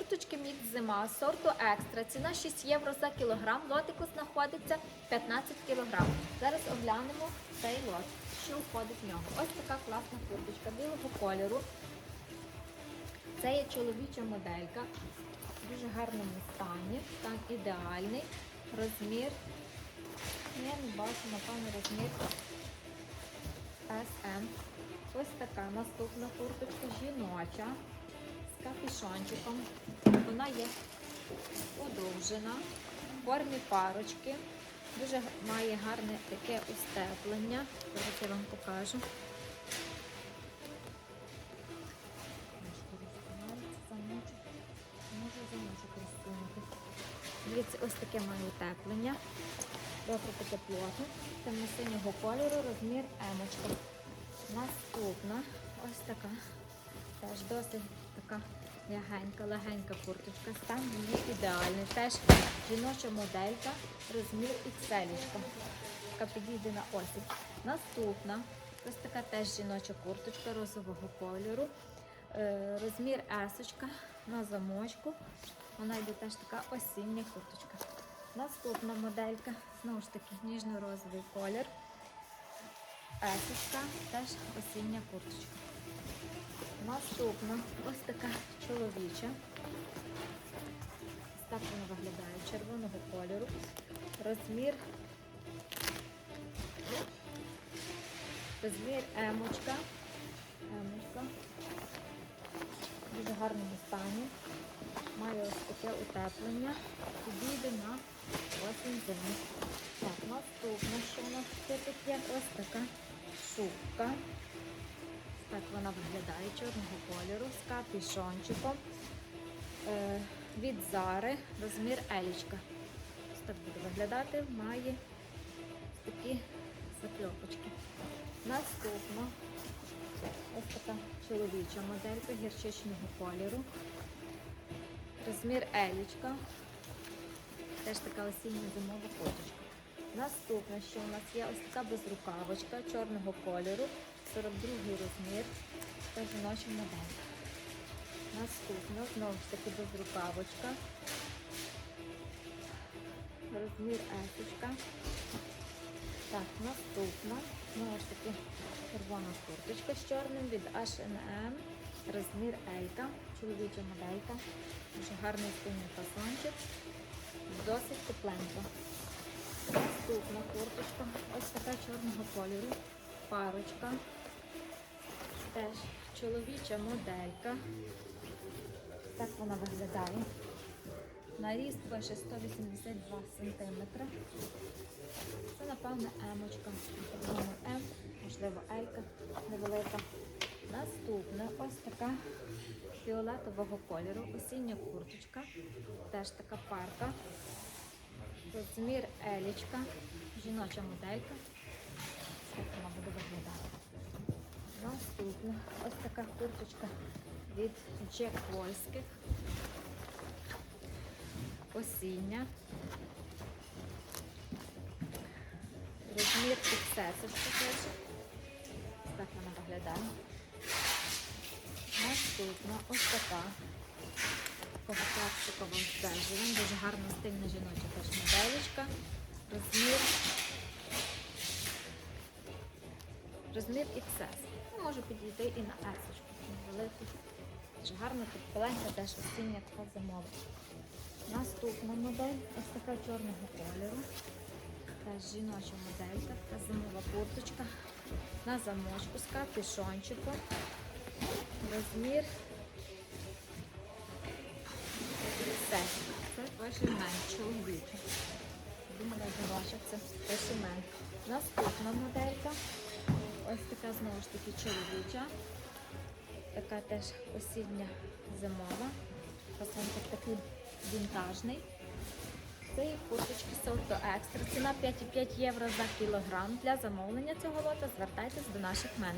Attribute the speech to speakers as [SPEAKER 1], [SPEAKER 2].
[SPEAKER 1] Курточки мікс зима сорту екстра. Ціна 6 євро за кілограм. Лотику знаходиться 15 кілограм. Зараз оглянемо цей лот, що входить в нього. Ось така класна курточка білого кольору. Це є чоловіча моделька. В дуже гарному стані. Стан ідеальний. Розмір. Я не бачу, напевно, розмір SM. Ось така наступна курточка жіноча з капюшончиком. Вона є подовжена, в формі парочки. Дуже має гарне таке устеплення. Зараз я вам покажу. Замочок. Розсунути. Дивіться, ось таке має утеплення. Добре таке плотне. Темно-синього кольору, розмір емочка. Наступна ось така. Теж досить така м'ягенька, легенька курточка. Стан її ідеальний. Теж жіноча моделька, розмір XL. Така підійде на осінь. Наступна ось така теж жіноча курточка розового кольору. Е, Розмір есочка на замочку. Вона йде теж така осіння курточка. Наступна моделька, знову ж таки, ніжно-розовий колір. Есочка, теж осіння курточка. Наступна ось така чоловіча. Так вона виглядає червоного кольору. Розмір. Розмір емочка. Емочка. В дуже гарному стані. Має ось таке утеплення. Підійде на осінь зиму. Так, наступне, що у нас тут є ось така шубка. Вона виглядає чорного кольору з капюшончиком. Е, від Зари розмір елічка. Ось так буде виглядати, має такі закльопочки. Наступно ось така чоловіча моделька гірчичного кольору. Розмір елічка. Теж така осіння зимова курточка. Наступне, що у нас є ось така безрукавочка чорного кольору, 42 розмір та жіноча модель. Наступне, знову ж таки безрукавочка. Розмір есочка. Так, наступна, знову ж таки червона курточка з чорним від H&M. Розмір Елька, чоловіча моделька. Дуже гарний стильний фасончик. Досить тепленько. Наступна курточка. Ось така чорного кольору. Парочка. Теж чоловіча моделька. Так вона виглядає. Наріст пише 182 см. Це, напевно, емочка. М, можливо, Елька невелика. Наступна ось така фіолетового кольору. Осіння курточка. Теж така парка. Розмір елічка, жіноча моделька. Так вона буде виглядати. Наступна ось така курточка від Джек Вольських. Осіння. Розмір XS теж. Так вона виглядає. Наступна ось така. Такого пластикового бежевим. Дуже гарна стильна жіноча теж моделечка. Розмір. Розмір XS. Ну, може підійти і на S. Невеликий. Дуже гарна підпиленька, теж осіння така зимова. Наступна модель ось така чорного кольору. Теж жіноча моделька, така зимова курточка. На замочку з капюшончиком. Розмір. Це ваші мен, чоловічі. Думала, я бачив, це ваші мен. Наступна моделька. Ось така знову ж таки чоловіча. Така теж осіння зимова. Фасончик такий вінтажний. Це курточки сорту екстра. Ціна 5,5 євро за кілограм. Для замовлення цього лота звертайтесь до наших менеджерів.